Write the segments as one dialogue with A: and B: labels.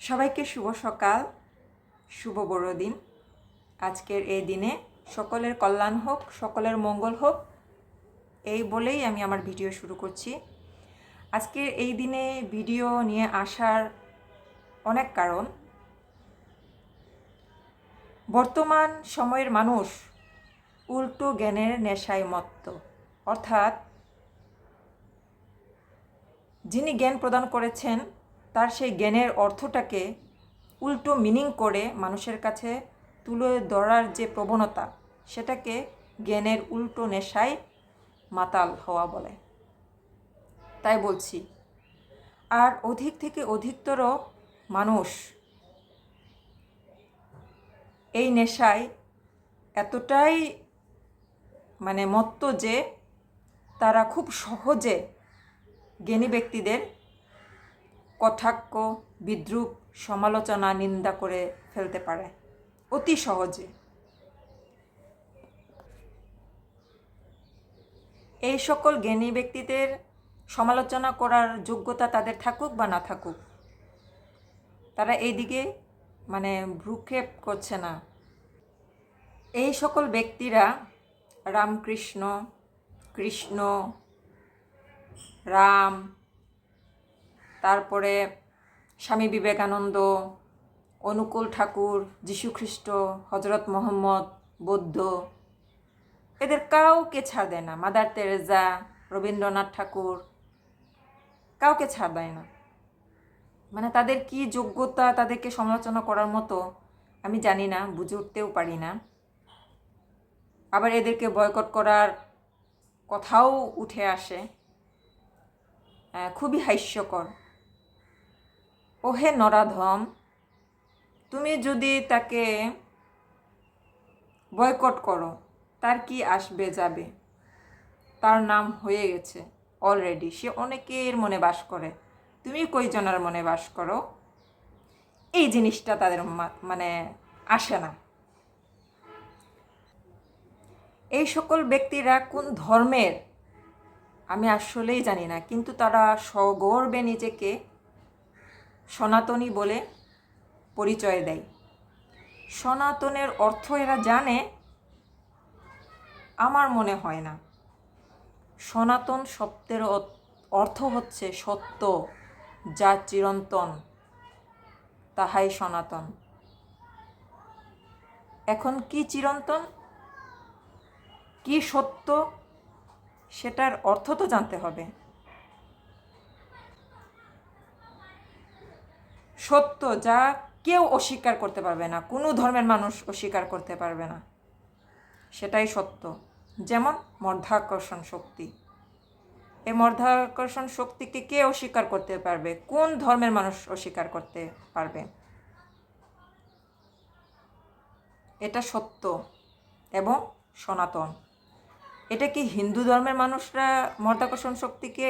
A: সবাইকে শুভ সকাল, শুভ বড়দিন। আজকের এই দিনে সকলের কল্যাণ হোক, সকলের মঙ্গল হোক, এই বলেই আমি আমার ভিডিও শুরু করছি। আজকের এই দিনে ভিডিও নিয়ে আসার অনেক কারণ। বর্তমান সময়ের মানুষ উল্টো জ্ঞানের নেশায় মত্ত। অর্থাৎ যিনি জ্ঞান প্রদান করেছেন তার সেই জ্ঞানের অর্থটাকে উল্টো মিনিং করে মানুষের কাছে তুলে ধরার যে প্রবণতা, সেটাকে জ্ঞানের উল্টো নেশায় মাতাল হওয়া বলে। তাই বলছি, আর অধিক থেকে অধিকতর মানুষ এই নেশায় এতটাই মানে মত্ত যে, তারা খুব সহজে জ্ঞানী ব্যক্তিদের কটাক্ষ, বিদ্রুপ, সমালোচনা, নিন্দা করে ফেলতে পারে। অতি সহজে। এই সকল জ্ঞানী ব্যক্তিদের সমালোচনা করার যোগ্যতা তাদের থাকুক বা না থাকুক, তারা এইদিকে মানে ভ্রুক্ষেপ করছে না। এই সকল ব্যক্তিরা রামকৃষ্ণ, কৃষ্ণ, রাম তারপরে স্বামী বিবেকানন্দ, অনুকূল ঠাকুর যীশুখ্রিস্ট হজরত মোহাম্মদ, বৌদ্ধ। এদের কাউকে ছাড় দেয় না। মাদার তেরেজা রবীন্দ্রনাথ ঠাকুর কাউকে ছাড় দেয় না। মানে তাদের কি যোগ্যতা তাদেরকে সমালোচনা করার মতো আমি জানি না, বুঝে উঠতেও পারি না। আবার এদেরকে বয়কট করার কথাও উঠে আসে। খুবই হাস্যকর। ওহে নরাধম, তুমি যদি তাকে বয়কট করো, তার কি আসবে যাবে? তার নাম হয়ে গেছে অলরেডি সে অনেকের মনে বাস করে। তুমি কইজনের মনে বাস করো? এই জিনিসটা তাদের মানে আসে না। এই সকল ব্যক্তিরা কোন ধর্মের? আমি আসলেই জানি না, কিন্তু তারা সগর্বে নিজেকে সনাতনী বলে পরিচয় দেয়। সনাতনের অর্থ এরা জানে, আমার মনে হয় না। সনাতন শব্দের অর্থ হচ্ছে সত্য, যা চিরন্তন, তাহাই সনাতন। এখন কি চিরন্তন? কি সত্য? সেটার অর্থ তো জানতে হবে। সত্য যা কেউ অস্বীকার করতে পারবে না, কোনো ধর্মের মানুষ অস্বীকার করতে পারবে না। সেটাই সত্য। যেমন মর্ধাকর্ষণ শক্তি। এই মর্ধাকর্ষণ শক্তিকে কে অস্বীকার করতে পারবে? কোন ধর্মের মানুষ অস্বীকার করতে পারবে? এটা সত্য এবং সনাতন। এটা কি হিন্দু ধর্মের মানুষরা মর্দাকর্ষণ শক্তিকে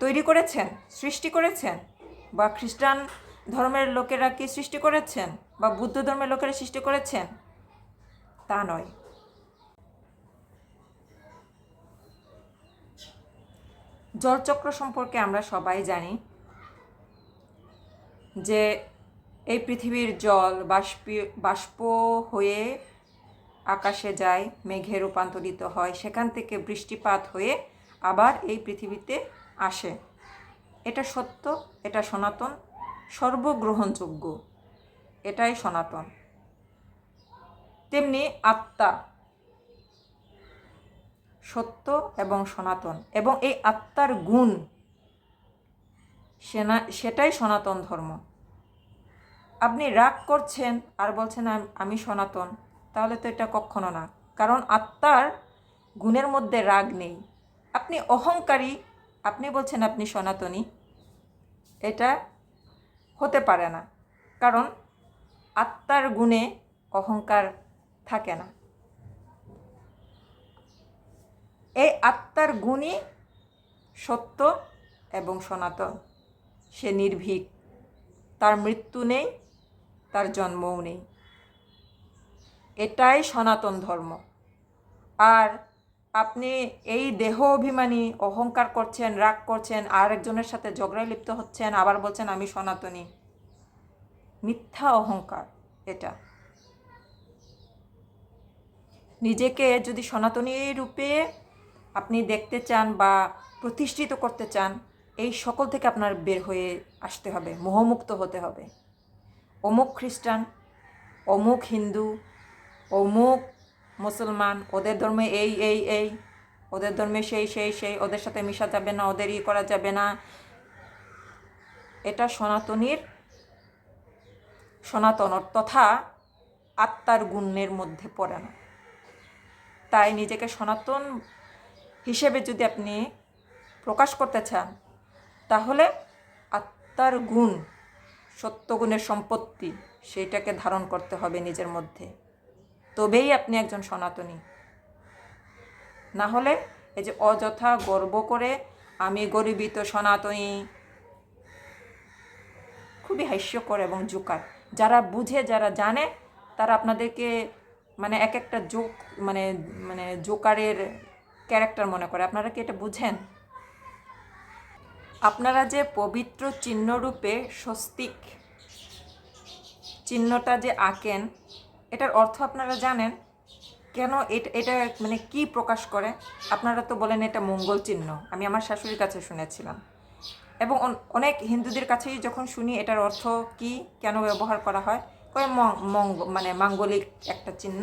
A: তৈরি করেছেন? সৃষ্টি করেছেন? বা খ্রিস্টান ধর্মের লোকেরা কি সৃষ্টি করেছেন? বা বুদ্ধ ধর্মের লোকেরা সৃষ্টি করেছেন? তা নয়। জলচক্র সম্পর্কে আমরা সবাই জানি যে এই পৃথিবীর জল বাষ্প বাষ্প হয়ে আকাশে যায়, মেঘে রূপান্তরিত হয়, সেখান থেকে বৃষ্টিপাত হয়ে আবার এই পৃথিবীতে আসে। এটা সত্য, এটা সনাতন, সর্বগ্রহণযোগ্য, এটাই সনাতন। তেমনি আত্মা সত্য এবং সনাতন এবং এই আত্মার গুণ, সেনা, সেটাই সনাতন ধর্ম। আপনি রাগ করছেন আর বলছেন আমি সনাতন, তাহলে তো এটা কখনো না। কারণ আত্মার গুণের মধ্যে রাগ নেই। আপনি অহংকারী আপনি বলছেন আপনি সনাতনী। এটা হতে পারে না, কারণ আত্মার গুণে অহংকার থাকে না। এই আত্মার গুণই সত্য এবং সনাতন। সে নির্ভীক। তার মৃত্যু নেই, তার জন্মও নেই। এটাই সনাতন ধর্ম। আর আপনি এই দেহ অভিমানী, অহংকার করছেন, রাগ করছেন আর একজনের সাথে ঝগড়ায় লিপ্ত হচ্ছেন, আবার বলছেন, আমি সনাতনী। মিথ্যা অহংকার এটা। নিজেকে যদি সনাতনী রূপে আপনি দেখতে চান বা প্রতিষ্ঠিত করতে চান, এই সকল থেকে আপনার বের হয়ে আসতে হবে, মোহমুক্ত হতে হবে। অমুক খ্রিস্টান, অমুক হিন্দু, অমুক মুসলমান, ওদের ধর্মে এই এই এই। ওদের ধর্মে সেই সেই সেই। ওদের সাথে মিশা যাবে না, ওদের ই করা যাবে না। এটা সনাতনীর সনাতন, তথা আত্মার গুণের মধ্যে পড়ে না তাই নিজেকে সনাতন হিসেবে যদি আপনি প্রকাশ করতে চান, তাহলে আত্মার গুণ সত্যগুণের সম্পত্তি, সেইটাকে ধারণ করতে হবে নিজের মধ্যে। তবেই আপনি একজন সনাতনী। না হলে এই যে অযথা গর্ব করে আমি গরিবিত সনাতনী। খুবই হাস্যকর এবং জোকার। যারা বুঝে, যারা জানে, তারা আপনাদেরকে মানে এক একটা জোক মানে মানে জোকারের ক্যারেক্টার মনে করে। আপনারা কি এটা বুঝেন? আপনারা যে পবিত্র চিহ্নরূপে স্বস্তিক চিহ্নটা যে আঁকেন এটার অর্থ আপনারা জানেন? কেন এটা মানে কি প্রকাশ করে? আপনারা তো বলেন এটা মঙ্গল চিহ্ন, আমি আমার শাশুড়ির কাছে শুনেছিলাম। এবং অনেক হিন্দুদের কাছেই যখন শুনি এটার অর্থ কি, কেন ব্যবহার করা হয়? কয় মানে মাঙ্গলিক একটা চিহ্ন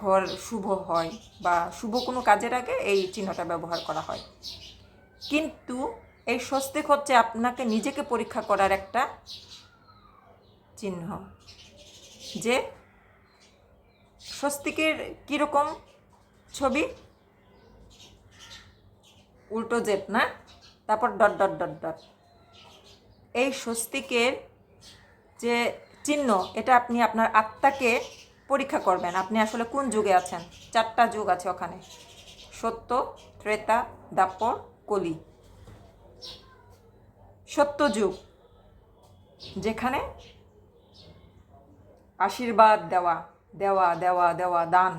A: ঘর শুভ হয় বা শুভ কোনো কাজের আগে এই চিহ্নটা ব্যবহার করা হয়। কিন্তু এই স্বস্তিক হচ্ছে আপনাকে নিজেকে পরীক্ষা করার একটা চিহ্ন, যে স্বস্তিকের কীরকম ছবি? উল্টো জেট না? তারপর ডট ডট ডট ডট। এই স্বস্তিকের যে চিহ্ন, এটা আপনি আপনার আত্মাকে পরীক্ষা করবেন। আপনি আসলে কোন যুগে আছেন? চারটা যুগ আছে ওখানে। সত্য, ত্রেতা, দাপর, কলি। সত্য যুগ, যেখানে আশীর্বাদ দেওয়া। দেওয়া দেওয়া দেওয়া, দান।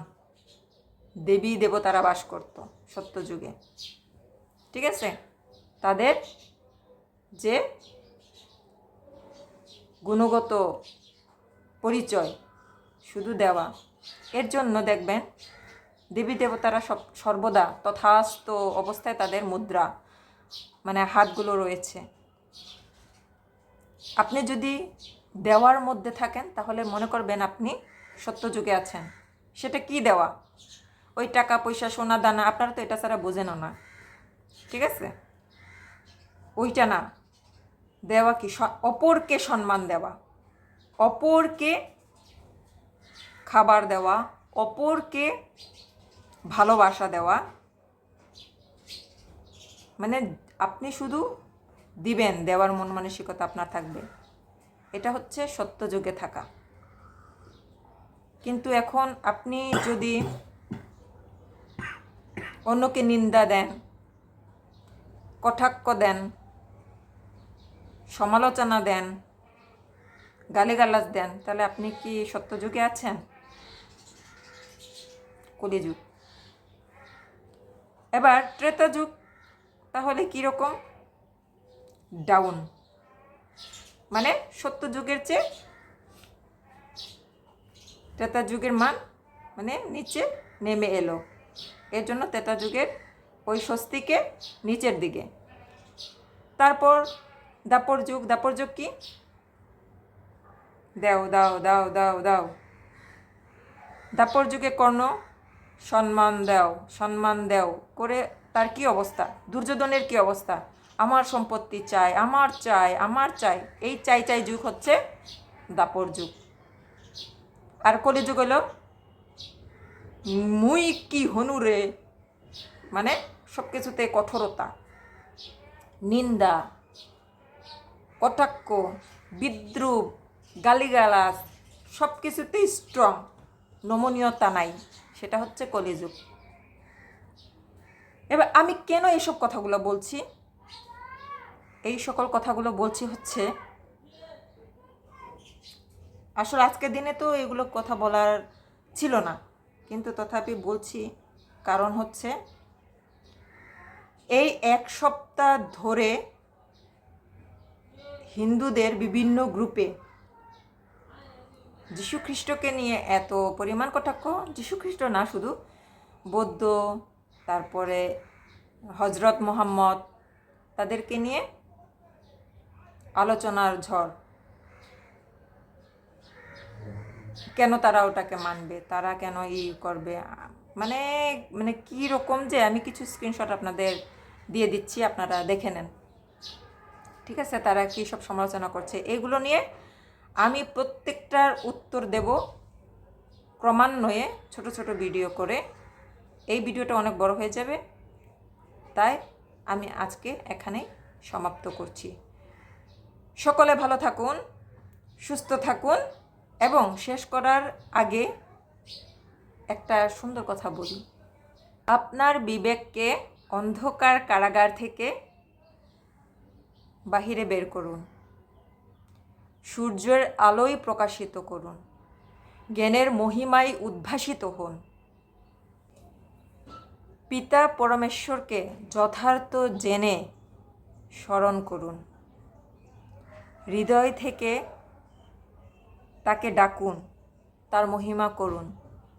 A: দেবী দেবতারা বাস করত সত্য যুগে ঠিক আছে? তাদের যে গুণগত পরিচয় শুধু দেওয়া, এর জন্য দেখবেন দেবী দেবতারা সব, সর্বদা তথাস্ত অবস্থায় তাদের মুদ্রা মানে হাতগুলো রয়েছে। আপনি যদি দেওয়ার মধ্যে থাকেন, তাহলে মনে করবেন আপনি সত্যযুগে আছেন। সেটা কি দেওয়া? ওই টাকা, পয়সা, সোনা, দানা, আপনারা তো এটা ছাড়া বোঝেনও না। ঠিক আছে? ওইটা না। দেওয়া কি? অপরকে সম্মান দেওয়া। অপরকে খাবার দেওয়া। অপরকে ভালোবাসা দেওয়া। মানে আপনি শুধু দিবেন, দেওয়ার মন মানসিকতা আপনার থাকবে। এটা হচ্ছে সত্যযুগে থাকা। কিন্তু এখন আপনি যদি অন্যকে নিন্দা দেন, কটাক্ষ দেন, সমালোচনা দেন, গালিগালাজ দেন, তাহলে আপনি কি সত্যযুগে আছেন? কলিযুগ। এবার ত্রেতা যুগ, তাহলে কীরকম ডাউন। মানে সত্য যুগের চেয়ে ত্রেতা যুগের মান মানে নিচে নেমে এলো। এর জন্য ত্রেতা যুগের ওই স্বস্তিকে নিচের দিকে। তারপর দাপর যুগ দাপর যুগ কি? দাও দাও দাও দাও দাও। দাপর যুগে কর্ণ, সম্মান দাও সম্মান দাও। করে তার কি অবস্থা? দুর্যোধনের কি অবস্থা? আমার সম্পত্তি চাই, আমার চাই আমার চাই। এই চাই চাই যুগ হচ্ছে দাপর যুগ। আর কলিযুগ হলো মুই কি হনুরে মানে সব কিছুতে কঠোরতা, নিন্দা, কটাক্ষ, বিদ্রুপ, গালিগালাজ সব কিছুতেই স্ট্রং নমনীয়তা নাই, সেটা হচ্ছে কলিযুগ। এবার আমি কেন এইসব কথাগুলো বলছি? এই সকল কথাগুলো বলছি হচ্ছে আসলে আজকের দিনে তো এগুলো কথা বলার ছিল না। কিন্তু তথাপি বলছি, কারণ হচ্ছে এই এক সপ্তাহ ধরে হিন্দুদের বিভিন্ন গ্রুপে যীশু খ্রিস্টকে নিয়ে এত পরিমাণ কটাক্ষ। যীশু খ্রিস্ট না শুধু, বৌদ্ধ, তারপরে হজরত মোহাম্মদ, তাদেরকে নিয়ে আলোচনার ঝড়। কেন তারা ওটাকে মানবে? তারা কেন ই করবে? মানে মানে কী রকম যে আমি কিছু স্ক্রিনশট আপনাদের দিয়ে দিচ্ছি, আপনারা দেখে নেন। ঠিক আছে? তারা কী সব সমালোচনা করছে? এগুলো নিয়ে আমি প্রত্যেকটার উত্তর দেব ক্রমান্বয়ে ছোট ছোট ভিডিও করে। এই ভিডিওটা অনেক বড় হয়ে যাবে। তাই আমি আজকে এখানেই সমাপ্ত করছি। সকলে ভালো থাকুন, সুস্থ থাকুন। এবং শেষ করার আগে একটা সুন্দর কথা বলি। আপনার বিবেককে অন্ধকার কারাগার থেকে বাহিরে বের করুন। সূর্যের আলোয় প্রকাশিত করুন। জ্ঞানের মহিমায় উদ্ভাসিত হন। পিতা পরমেশ্বরকে যথার্থ জেনে স্মরণ করুন। হৃদয় থেকে তাকে ডাকুন, তার মহিমা করুন,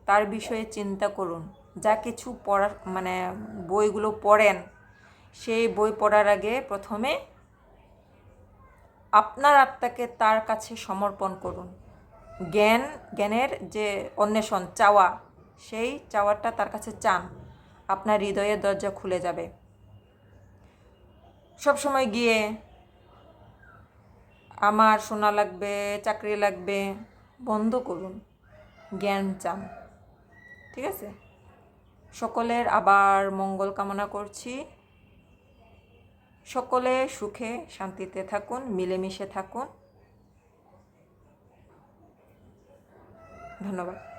A: তার বিষয়ে চিন্তা করুন। যা কিছু পড়ার মানে বইগুলো পড়েন, সেই বই পড়ার আগে প্রথমে আপনার আত্মাকে তার কাছে সমর্পণ করুন। জ্ঞান, জ্ঞানের যে অন্বেষণ, চাওয়া, সেই চাওয়াটা তার কাছে চান। আপনার হৃদয়ের দরজা খুলে যাবে। সব সময় গিয়ে আমার সোনা লাগবে, চাকরি লাগবে, বন্ধ করুন। জ্ঞান চান। ঠিক আছে? সকলের আবার মঙ্গল কামনা করছি। সকলে সুখে শান্তিতে থাকুন, মিলেমিশে থাকুন। ধন্যবাদ।